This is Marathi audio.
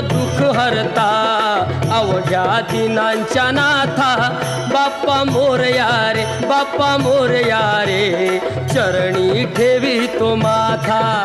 दुःख हरता अवघ्या दिनांच्या नाथा. बाप्पा मोरया रे बाप्पा मोरया रे चरणी ठेवी तो माथा.